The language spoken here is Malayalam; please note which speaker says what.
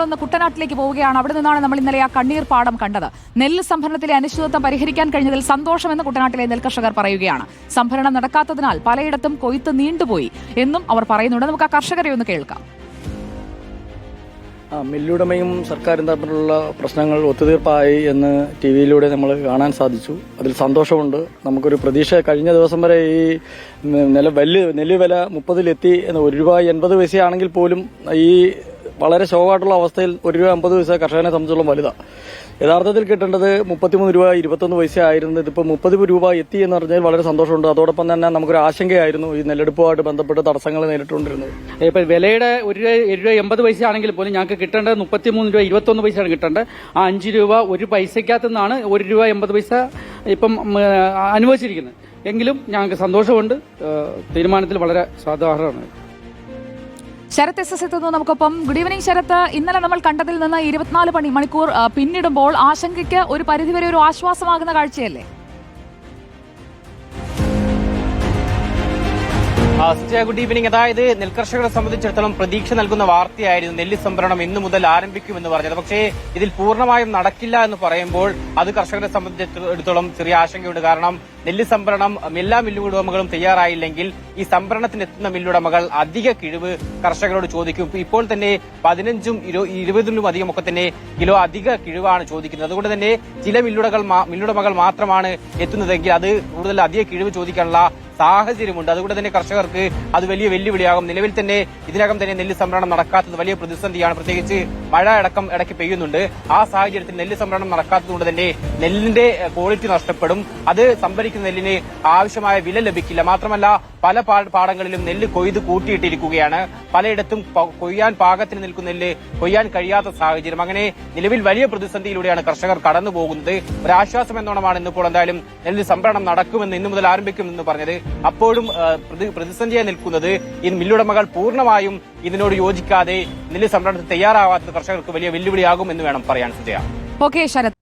Speaker 1: ഒന്ന് കുട്ടനാട്ടിലേക്ക് പോവുകയാണ്. അവിടെ നിന്നാണ് നമ്മൾ ഇന്നലെ ആ കണ്ണീർ പാടം കണ്ടത്. നെല്ല് സംഭരണത്തിലെ അനിശ്ചിതത്വം പരിഹരിക്കാൻ കഴിഞ്ഞതിൽ സന്തോഷമെന്ന് കുട്ടനാട്ടിലെ നെൽകർഷകർ പറയുകയാണ്. സംഭരണം നടക്കാത്തതിനാൽ പലയിടത്തും കൊയ്ത്ത് നീണ്ടുപോയി എന്നും അവർ പറയുന്നുണ്ട്. നമുക്ക് ആ കർഷകരെ ഒന്ന് കേൾക്കാം.
Speaker 2: മില്ലുടമയും സർക്കാരും തമ്മിലുള്ള പ്രശ്നങ്ങൾ ഒത്തുതീർപ്പായി എന്ന് ടി വിയിലൂടെ നമ്മൾ കാണാൻ സാധിച്ചു. അതിൽ സന്തോഷമുണ്ട്. നമുക്കൊരു പ്രതീക്ഷ. കഴിഞ്ഞ ദിവസം വരെ ഈ നില വലിയ നെല്ല് വില മുപ്പതിലെത്തി എന്ന് ഒരു രൂപ എൺപത് പൈസയാണെങ്കിൽ പോലും ഈ വളരെ ശോകമായിട്ടുള്ള അവസ്ഥയിൽ ഒരു രൂപ അമ്പത് പൈസ കർഷകനെ സംബന്ധിച്ചോളം വലുതാണ് യഥാർത്ഥത്തിൽ കിട്ടേണ്ടത് മുപ്പത്തിമൂന്ന് രൂപ ഇരുപത്തൊന്ന് പൈസ ആയിരുന്നു. ഇതിപ്പോൾ മുപ്പത് രൂപ എത്തി എന്ന് പറഞ്ഞാൽ വളരെ സന്തോഷമുണ്ട്. അതോടൊപ്പം തന്നെ നമുക്കൊരു ആശങ്കയായിരുന്നു ഈ നെല്ലെടുപ്പുമായിട്ട് ബന്ധപ്പെട്ട് തടസ്സങ്ങൾ നേരിട്ടുകൊണ്ടിരുന്നത്.
Speaker 3: ഇപ്പം വിലയുടെ ഒരു രൂപ ഒരു രൂപ എൺപത് പൈസ ആണെങ്കിൽ പോലും ഞങ്ങൾക്ക് കിട്ടേണ്ടത് മുപ്പത്തിമൂന്ന് രൂപ ഇരുപത്തൊന്ന് പൈസയാണ് കിട്ടേണ്ടത്. ആ അഞ്ച് രൂപ ഒരു പൈസക്കകത്തു നിന്നാണ് ഒരു രൂപ എൺപത് പൈസ ഇപ്പം അനുവദിച്ചിരിക്കുന്നത്. എങ്കിലും ഞങ്ങൾക്ക് സന്തോഷമുണ്ട്. തീരുമാനത്തിൽ വളരെ സാധാരണമാണ്
Speaker 1: ശരത് എസ് എസ് എത്തുന്നു നമുക്കൊപ്പം. Good evening Sarath. ഇന്നലെ നമ്മൾ കണ്ടതിൽ നിന്ന് ഇരുപത്തിനാല് പണി മണിക്കൂർ പിന്നിടുമ്പോൾ ആശങ്കയ്ക്ക് ഒരു പരിധിവരെ ഒരു ആശ്വാസമാകുന്ന കാഴ്ചയല്ലേ?
Speaker 4: ഗുഡ് ഈവനിംഗ് അതായത് നെൽകർഷകരെ സംബന്ധിച്ചിടത്തോളം പ്രതീക്ഷ നൽകുന്ന വാർത്തയായിരുന്നു. നെല്ല് സംഭരണം ഇന്നു മുതൽ ആരംഭിക്കുമെന്ന് പറഞ്ഞത്. പക്ഷേ ഇതിൽ പൂർണമായും നടക്കില്ല എന്ന് പറയുമ്പോൾ അത് കർഷകരെ സംബന്ധിച്ചിടത്തോളം ചെറിയ ആശങ്കയുണ്ട്. കാരണം നെല്ല് സംഭരണം എല്ലാ മില്ലുടമകളും തയ്യാറായില്ലെങ്കിൽ ഈ സംഭരണത്തിനെത്തുന്ന മില്ലുടമകൾ അധിക കിഴിവ് കർഷകരോട് ചോദിക്കും. ഇപ്പോൾ തന്നെ പതിനഞ്ചും ഇരു- ഇരുപതിലും അധികം ഒക്കെ തന്നെ കിലോ അധിക കിഴിവാണ് ചോദിക്കുന്നത്. അതുകൊണ്ട് തന്നെ ചില മില്ലുടകൾ മില്ലുടമകൾ മാത്രമാണ് എത്തുന്നതെങ്കിൽ അത് കൂടുതൽ അധിക കിഴിവ് ചോദിക്കാനുള്ള സാഹചര്യമുണ്ട്. അതുകൊണ്ട് തന്നെ കർഷകർക്ക് അത് വലിയ വെല്ലുവിളിയാകും. നിലവിൽ തന്നെ ഇതിനകം തന്നെ നെല്ല് സംഭരണം നടക്കാത്തത് വലിയ പ്രതിസന്ധിയാണ്. പ്രത്യേകിച്ച് മഴ അടക്കം ഇടയ്ക്ക് പെയ്യുന്നുണ്ട്. ആ സാഹചര്യത്തിൽ നെല്ല് സംഭരണം നടക്കാത്തതുകൊണ്ട് തന്നെ നെല്ലിന്റെ ക്വാളിറ്റി നഷ്ടപ്പെടും. അത് സംഭരിക്കുന്ന നെല്ലിന് ആവശ്യമായ വില ലഭിക്കില്ല. മാത്രമല്ല പല പാടങ്ങളിലും നെല്ല് കൊയ്ത് കൂട്ടിയിട്ടിരിക്കുകയാണ്. പലയിടത്തും കൊയ്യാൻ പാകത്തിന് നിൽക്കുന്ന നെല്ല് കൊയ്യാൻ കഴിയാത്ത സാഹചര്യം. അങ്ങനെ നിലവിൽ വലിയ പ്രതിസന്ധിയിലൂടെയാണ് കർഷകർ കടന്നു പോകുന്നത് ഒരു ആശ്വാസം എന്നോണമാണ് ഇന്നിപ്പോൾ എന്തായാലും നെല്ല് സംഭരണം നടക്കുമെന്ന് ഇന്നു മുതൽ ആരംഭിക്കുമെന്ന് പറഞ്ഞത്. അപ്പോഴും പ്രതി- പ്രതിസന്ധിയായി നിൽക്കുന്നത് ഈ മില്ലുടമകൾ പൂർണമായും ഇതിനോട് യോജിക്കാതെ നെല്ല് സംരംഭത്തിന് തയ്യാറാവാത്ത കർഷകർക്ക് വലിയ വെല്ലുവിളിയാകും എന്ന് വേണം പറയാൻ സുജയ.
Speaker 1: ശരത്.